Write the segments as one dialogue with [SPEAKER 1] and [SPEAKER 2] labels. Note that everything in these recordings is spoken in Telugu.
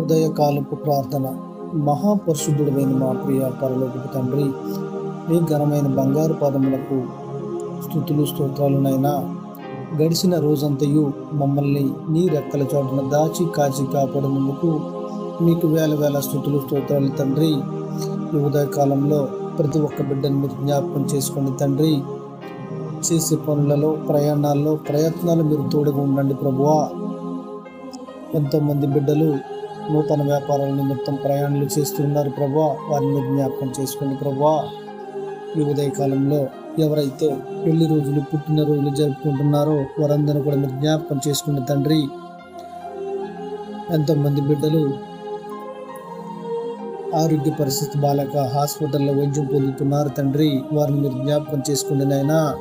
[SPEAKER 1] ఉదయకాలపు ప్రార్థన. మహాపరిశుద్ధుడమైన మా ప్రియ పరలోకపు తండ్రి మీ ఘనమైన బంగారు పదములకు స్థుతులు స్తోత్రాలునైనా గడిచిన రోజంతయు మమ్మల్ని నీ రెక్కల చోటున దాచి కాచి కాపాడినందుకు మీకు వేల వేల స్థుతులు స్తోత్రాలు తండ్రి. ఈ ఉదయకాలంలో ప్రతి ఒక్క బిడ్డను మీరు జ్ఞాపకం చేసుకోండి తండ్రి. చేసే పనులలో ప్రయాణాల్లో ప్రయత్నాలు మీరు తోడుగా ఉండండి ప్రభువా. ఎంతోమంది బిడ్డలు నూతన వ్యాపారాల నిమిత్తం ప్రయాణాలు చేస్తున్నారు ప్రభా. వారిని జ్ఞాపకం చేసుకోండి ప్రభా. ఈ ఉదయకాలంలో ఎవరైతే పెళ్ళి రోజులు పుట్టినరోజులు జరుపుకుంటున్నారో వారందరూ కూడా మీరు జ్ఞాపకం చేసుకున్న తండ్రి. ఎంతోమంది బిడ్డలు ఆరోగ్య పరిస్థితి బాలేక హాస్పిటల్లో వైద్యం పొందుతున్నారు తండ్రి. వారిని మీరు జ్ఞాపకం చేసుకోండి నాయన.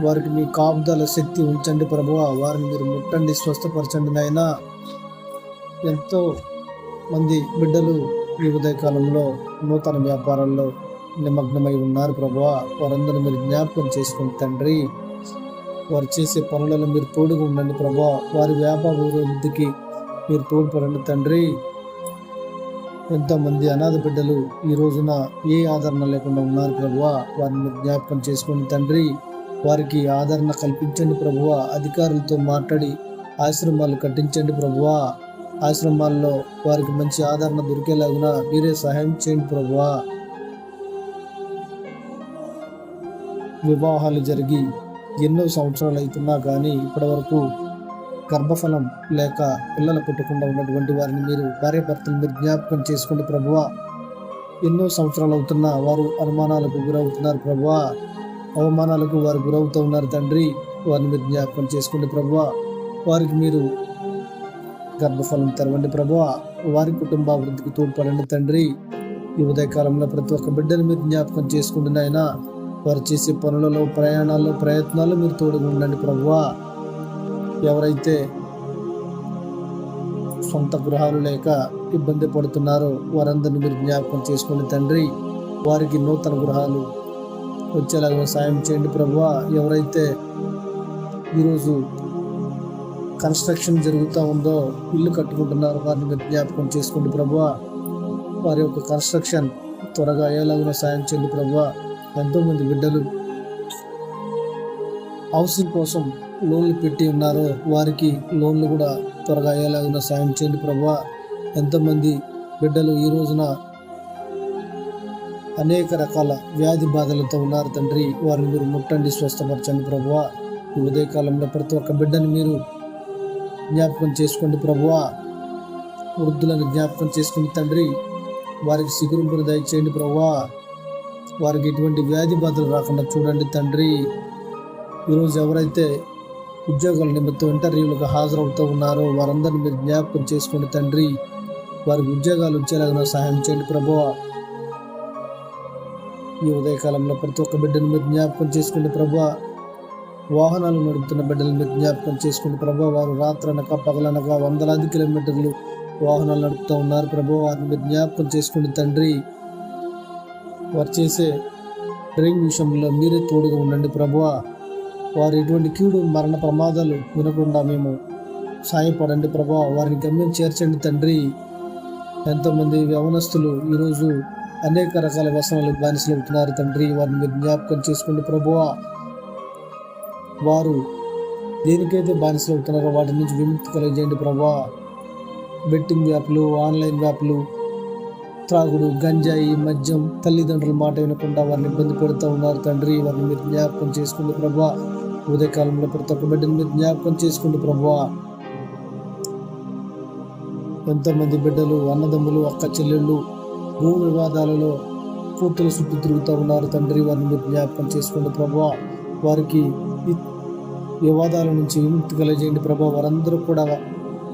[SPEAKER 1] వారికి మీ కాపుదల శక్తి ఉంచండి ప్రభు. వారిని మీరు ముట్టండి స్వస్థపరచండి నాయనా. ఎంతో మంది బిడ్డలు ఈ ఉదయకాలంలో నూతన వ్యాపారాల్లో నిమగ్నమై ఉన్నారు ప్రభా వారందరూ మీరు జ్ఞాపకం చేసుకుని తండ్రి వారు చేసే పనులలో మీరు తోడుగా ఉండండి ప్రభా వారి వ్యాపార అభివృద్ధికి మీరు తోడ్పడండి తండ్రి. ఎంతోమంది అనాథ బిడ్డలు ఈ రోజున ఏ ఆదరణ లేకుండా ఉన్నారు ప్రభువా. వారిని మీరు జ్ఞాపకం చేసుకోండి తండ్రి వారికి ఆదరణ కల్పించండి ప్రభువా. అధికారులతో మాట్లాడి ఆశ్రమాలు కట్టించండి ప్రభువా. ఆశ్రమాల్లో వారికి మంచి ఆదరణ దొరికేలాగున మీరే సహాయం చేయండి ప్రభువా. వివాహాలు జరిగి ఎన్నో సంవత్సరాలు అవుతున్నా కానీ ఇప్పటివరకు గర్భఫలం లేక పిల్లలు పుట్టకుండా ఉన్నటువంటి వారిని మీరు భార్యాభర్తలు మీరు జ్ఞాపకం చేసుకోండి ప్రభువా. ఎన్నో సంవత్సరాలు అవుతున్నా వారు అనుమానాలకు గురవుతున్నారు ప్రభువా. అవమానాలకు వారు గురవుతూ ఉన్నారు తండ్రి వారిని మీరు జ్ఞాపకం చేసుకోండి ప్రభువా. వారికి మీరు గర్భఫలం తెరవండి ప్రభు. వారి కుటుంబ అభివృద్ధికి తోడ్పడండి తండ్రి. ఈ ఉదయకాలంలో ప్రతి ఒక్క బిడ్డను మీరు జ్ఞాపకం చేసుకుంటున్న ఆయన వారు చేసే పనులలో ప్రయాణాల్లో ప్రయత్నాల్లో మీరు తోడుగా ఉండండి ప్రభువా ఎవరైతే సొంత గృహాలు లేక ఇబ్బంది పడుతున్నారో వారందరిని మీరు జ్ఞాపకం చేసుకోండి తండ్రి. వారికి నూతన గృహాలు వచ్చేలాగా సాయం చేయండి ప్రభువా ఎవరైతే ఈరోజు కన్స్ట్రక్షన్ జరుగుతూ ఉందో ఇల్లు కట్టుకుంటున్నారు వారిని మీరు జ్ఞాపకం చేసుకోండి ప్రభువ వారి యొక్క కన్స్ట్రక్షన్ త్వరగా అయ్యేలాగా సాయం చేయండి ప్రభువ. ఎంతోమంది బిడ్డలు హౌసింగ్ కోసం లోన్లు పెట్టి ఉన్నారో వారికి లోన్లు కూడా త్వరగా అయ్యేలాగా సాయం చేయండి ప్రభువ. ఎంతోమంది బిడ్డలు ఈ రోజున అనేక రకాల వ్యాధి బాధలతో ఉన్నారు తండ్రి వారిని మీరు ముట్టండి స్వస్థపరచండి ప్రభువా. ఈ ఉదయకాలంలో ప్రతి ఒక్క బిడ్డని మీరు జ్ఞాపకం చేసుకోండి ప్రభువా. వృద్ధులను జ్ఞాపకం చేసుకోండి తండ్రి వారికి సిగురింపును దయచేయండి ప్రభువా. వారికి ఎటువంటి వ్యాధి బాధలు రాకుండా చూడండి తండ్రి. ఈరోజు ఎవరైతే ఉద్యోగాల నిమిత్తం ఇంటర్వ్యూలకు హాజరవుతూ ఉన్నారో వారందరిని మీరు జ్ఞాపకం చేసుకోండి తండ్రి. వారికి ఉద్యోగాలు వచ్చేలాగా సహాయం చేయండి ప్రభువా. ఈ ఉదయకాలంలో ప్రతి ఒక్క బిడ్డను మీరు జ్ఞాపకం చేసుకోండి ప్రభు వాహనాలు నడుపుతున్న బిడ్డలు మీరు జ్ఞాపకం చేసుకుని ప్రభు వారు రాత్రనక పగలనక వందలాది కిలోమీటర్లు వాహనాలు నడుపుతూ ఉన్నారు. ప్రభు వారిని మీరు జ్ఞాపకం చేసుకుని తండ్రి వారు చేసే డ్రైవింగ్ విషయంలో మీరే తోడుగా ఉండండి ప్రభువ వారు ఎటువంటి కీడు మరణ ప్రమాదాలు వినకుండా మేము సాయపడండి ప్రభా. వారిని గమ్యం చేర్చండి తండ్రి. ఎంతోమంది యవనస్తులు ఈరోజు అనేక రకాల వ్యసనాలకు బానిసలు అవుతున్నారు తండ్రి. వారిని మీరు జ్ఞాపకం చేసుకోండి ప్రభువా వారు దేనికైతే బానిసలు అవుతున్నారో వాటి నుంచి విముక్తి కలిగజేయండి ప్రభా. బెట్టింగ్ వ్యాపులు ఆన్లైన్ వ్యాపులు త్రాగుడు గంజాయి మద్యం తల్లిదండ్రుల మాట వినకుండా వారిని ఇబ్బంది పెడుతూ ఉన్నారు తండ్రి. వారిని మీరు జ్ఞాపకం చేసుకోండి ప్రభా. ఉదయకాలంలో ప్రతి ఒక్క బిడ్డను మీరు జ్ఞాపకం చేసుకోండి ప్రభా. ఎంతోమంది బిడ్డలు అన్నదమ్ములు అక్క చెల్లెళ్ళు భూ వివాదాలలో కూతురు చుట్టూ తిరుగుతూ ఉన్నారు తండ్రి. వారిని మీరు జ్ఞాపకం చేసుకోండి ప్రభా. వారికి వివాదాల నుంచి విముక్తి కలిగజేయండి ప్రభా. వారందరూ కూడా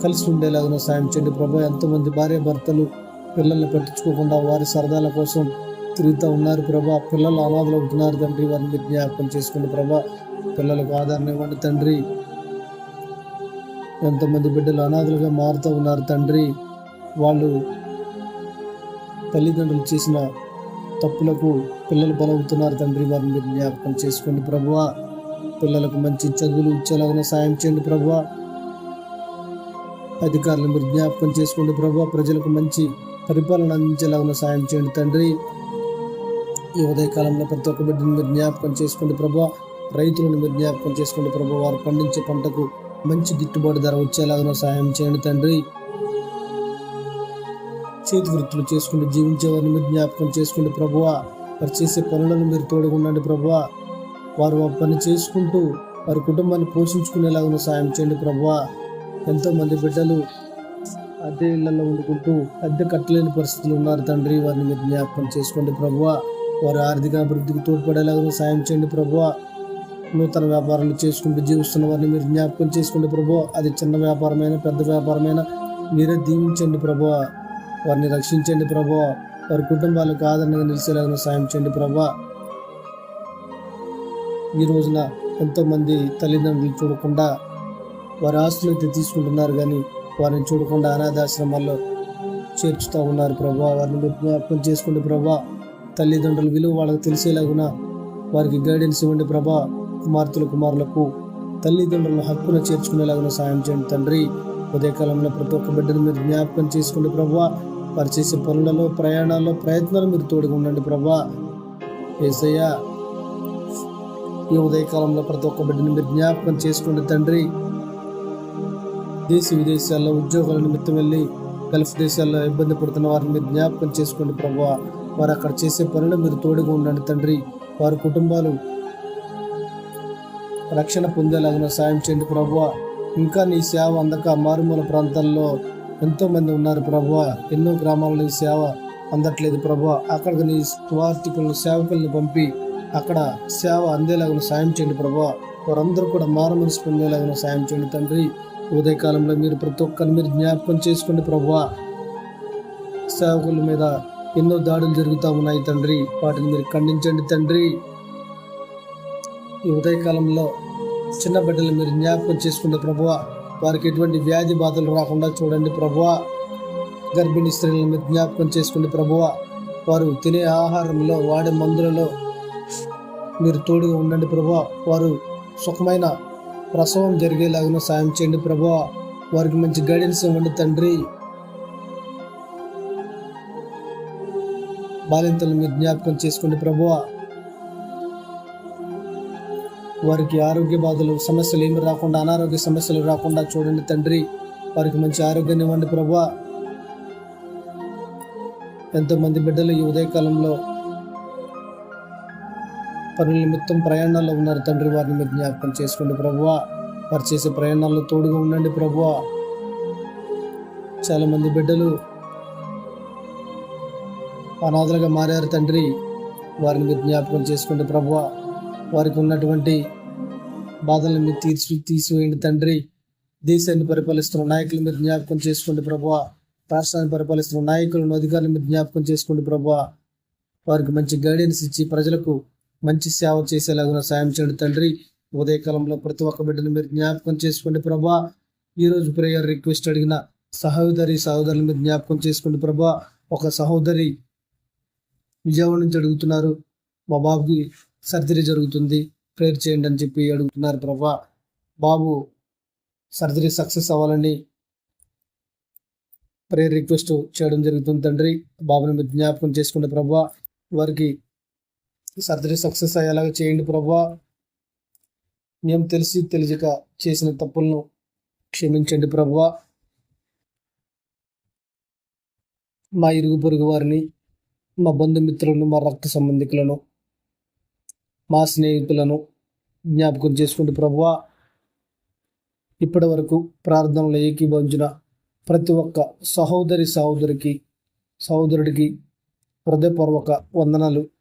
[SPEAKER 1] కలిసి ఉండేలాగా సాయం చేయండి ప్రభా. ఎంతోమంది భార్య భర్తలు పిల్లల్ని పట్టించుకోకుండా వారి సరదాల కోసం తిరుగుతూ ఉన్నారు ప్రభా. పిల్లలు అనాథలు అవుతున్నారు తండ్రి. వారిని జ్ఞాపకం చేసుకోండి ప్రభా. పిల్లలకు ఆదరణ ఇవ్వండి తండ్రి. ఎంతమంది బిడ్డలు అనాథలుగా మారుతూ ఉన్నారు తండ్రి. వాళ్ళు తల్లిదండ్రులు చేసిన తప్పులకు పిల్లలు బలవుతున్నారు తండ్రి. వారిని జ్ఞాపకం చేసుకోండి ప్రభువా పిల్లలకు మంచి చదువులు ఇచ్చేలాగా సాయం చేయండి ప్రభువా. అధికారులు మీరు జ్ఞాపకం చేసుకోండి ప్రభా ప్రజలకు మంచి పరిపాలన అందించేలాగా సాయం చేయండి తండ్రి. ఈ ఉదయకాలంలో ప్రతి ఒక్క బిడ్డను మీరు జ్ఞాపకం చేసుకోండి ప్రభా రైతులను మీరు జ్ఞాపకం చేసుకోండి ప్రభా వారు పండించే పంటకు మంచి గిట్టుబాటు ధర వచ్చేలాగా సహాయం చేయండి తండ్రి. చేతి వృత్తులు చేసుకుంటూ జీవించే వారిని మీరు జ్ఞాపకం చేసుకోండి ప్రభువా. వారు చేసే పనులను మీరు తోడుగుండండి ప్రభువా. వారు ఆ పని చేసుకుంటూ వారి కుటుంబాన్ని పోషించుకునేలాగా సాయం చేయండి ప్రభువా. ఎంతో మంది బిడ్డలు అద్దె ఇళ్ళలో వండుకుంటూ అద్దె కట్టలేని పరిస్థితులు ఉన్నారు తండ్రి. వారిని మీరు జ్ఞాపకం చేసుకోండి ప్రభువ. వారి ఆర్థిక అభివృద్ధికి తోడ్పడేలాగా సాయం చేయండి ప్రభువ. నూతన వ్యాపారాలు చేసుకుంటూ జీవిస్తున్న వారిని మీరు జ్ఞాపకం చేసుకోండి ప్రభు అది చిన్న వ్యాపారమైన పెద్ద వ్యాపారమైన మీరే దీవించండి ప్రభు వారిని రక్షించండి ప్రభు వారి కుటుంబాలకు ఆదరణగా నిలిచేలాగా సాయం చేయండి ప్రభావ. ఈ రోజున ఎంతోమంది తల్లిదండ్రులు చూడకుండా వారి ఆస్తులు అయితే తీసుకుంటున్నారు కానీ వారిని చూడకుండా అనాథాశ్రమాల్లో చేర్చుతూ ఉన్నారు ప్రభా. వారిని మీరు జ్ఞాపకం చేసుకోండి ప్రభా తల్లిదండ్రుల విలువ వాళ్ళకి తెలిసేలాగున వారికి గైడెన్స్ ఇవ్వండి ప్రభా. కుమార్తెల కుమారులకు తల్లిదండ్రుల హక్కును చేర్చుకునేలాగా సాయం చేయండి తండ్రి. ఉదయకాలంలో ప్రతి ఒక్క బిడ్డను మీరు జ్ఞాపకం చేసుకోండి ప్రభా. వారు చేసే పనులలో ప్రయాణాల్లో ప్రయత్నాలు మీరు తోడుగా ఉండండి ప్రభా. ఏసయ్యా ఈ ఉదయకాలంలో ప్రతి ఒక్క బిడ్డను మీరు జ్ఞాపకం చేసుకోండి తండ్రి. దేశ విదేశాల్లో ఉద్యోగాల నిమిత్తం వెళ్ళి గల్ఫ్ దేశాల్లో ఇబ్బంది పడుతున్న వారిని మీరు జ్ఞాపకం చేసుకోండి ప్రభు. వారు అక్కడ చేసే పనులు మీరు తోడుగా ఉండండి తండ్రి. వారి కుటుంబాలు రక్షణ పొందేలాగా సాయం చేయండి ప్రభు. ఇంకా నీ సేవ అందక మారుమూల ప్రాంతాల్లో ఎంతోమంది ఉన్నారు ప్రభు. ఎన్నో గ్రామాల్లో నీ సేవ అందట్లేదు ప్రభు. అక్కడికి నీ స్వార్థికులను సేవకులను పంపి అక్కడ సేవ అందేలాగా సాయం చేయండి ప్రభా. వారందరూ కూడా మారు పొందేలాగా సాయం చేయండి తండ్రి. ఉదయకాలంలో మీరు ప్రతి ఒక్కరిని మీరు జ్ఞాపకం చేసుకోండి ప్రభా. సేవకుల మీద ఎన్నో దాడులు జరుగుతూ ఉన్నాయి తండ్రి. వాటిని మీరు ఖండించండి తండ్రి. ఈ ఉదయకాలంలో చిన్న బిడ్డలు మీరు జ్ఞాపకం చేసుకుంటే ప్రభువ వారికి ఎటువంటి వ్యాధి బాధలు రాకుండా చూడండి ప్రభువ గర్భిణీ స్త్రీలను మీరు జ్ఞాపకం చేసుకుంటే ప్రభువ వారు తినే ఆహారంలో వాడే మందులలో మీరు తోడుగా ఉండండి ప్రభా. వారు సుఖమైన ప్రసవం జరిగేలాగా సాయం చేయండి ప్రభువ వారికి మంచి గైడెన్స్ ఇవ్వండి తండ్రి. బాలింతలు మీరు జ్ఞాపకం చేసుకోండి ప్రభువ వారికి ఆరోగ్య బాధలు సమస్యలు ఏమి రాకుండా అనారోగ్య సమస్యలు రాకుండా చూడండి తండ్రి. వారికి మంచి ఆరోగ్యాన్ని ఇవ్వండి ప్రభా. ఎంతోమంది బిడ్డలు ఈ ఉదయకాలంలో పనుల నిమిత్తం ప్రయాణాల్లో ఉన్నారు. తండ్రి వారిని మీరు జ్ఞాపకం చేసుకోండి ప్రభువా. వారు చేసే ప్రయాణాల్లో తోడుగా ఉండండి ప్రభువా. చాలామంది బిడ్డలు అనాథలుగా మారారు తండ్రి. వారిని మీరు జ్ఞాపకం చేసుకోండి ప్రభువా. వారికి ఉన్నటువంటి బాధలను మీరు తీర్చి తీసివేయండి తండ్రి. దేశాన్ని పరిపాలిస్తున్న నాయకులు మీరు జ్ఞాపకం చేసుకోండి ప్రభువా. రాష్ట్రాన్ని పరిపాలిస్తున్న నాయకులను అధికారులు మీరు జ్ఞాపకం చేసుకోండి ప్రభువా. వారికి మంచి గైడెన్స్ ఇచ్చి ప్రజలకు మంచి సేవ చేసేలాగా సాయం చేయండి తండ్రి. ఉదయకాలంలో ప్రతి ఒక్క బిడ్డను మీరు జ్ఞాపకం చేసుకోండి ప్రభా. ఈరోజు ప్రేయర్ రిక్వెస్ట్ అడిగిన సహోదరి సహోదరులు మీరు జ్ఞాపకం చేసుకోండి ప్రభా. ఒక సహోదరి విజయవాడ నుంచి అడుగుతున్నారు. మా బాబుకి సర్జరీ జరుగుతుంది. ప్రేయర్ చేయండి అని చెప్పి అడుగుతున్నారు ప్రభా. బాబు సర్జరీ సక్సెస్ అవ్వాలని ప్రేయర్ రిక్వెస్ట్ చేయడం జరుగుతుంది తండ్రి. బాబుని మీరు జ్ఞాపకం చేసుకోండి ప్రభా. వారికి సర్జరీ సక్సెస్ అయ్యేలాగా చేయండి ప్రభా. మేము తెలిసి తెలియక చేసిన తప్పులను క్షమించండి ప్రభా. మా ఇరుగు పొరుగు వారిని మా బంధుమిత్రులను మా రక్త సంబంధికులను మా స్నేహితులను జ్ఞాపకం చేసుకుంటూ ప్రభువా ఇప్పటి వరకు ప్రార్థనలు ఏకీభవించిన ప్రతి ఒక్క సహోదరి సహోదరికి సహోదరుడికి హృదయపూర్వక వందనాలు.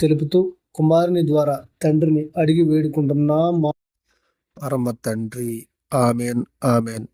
[SPEAKER 1] తెలుపుతూ కుమారుని ద్వారా తండ్రిని అడిగి వేడుకుంటున్నా. మా
[SPEAKER 2] పరమ తండ్రి. Amen amen.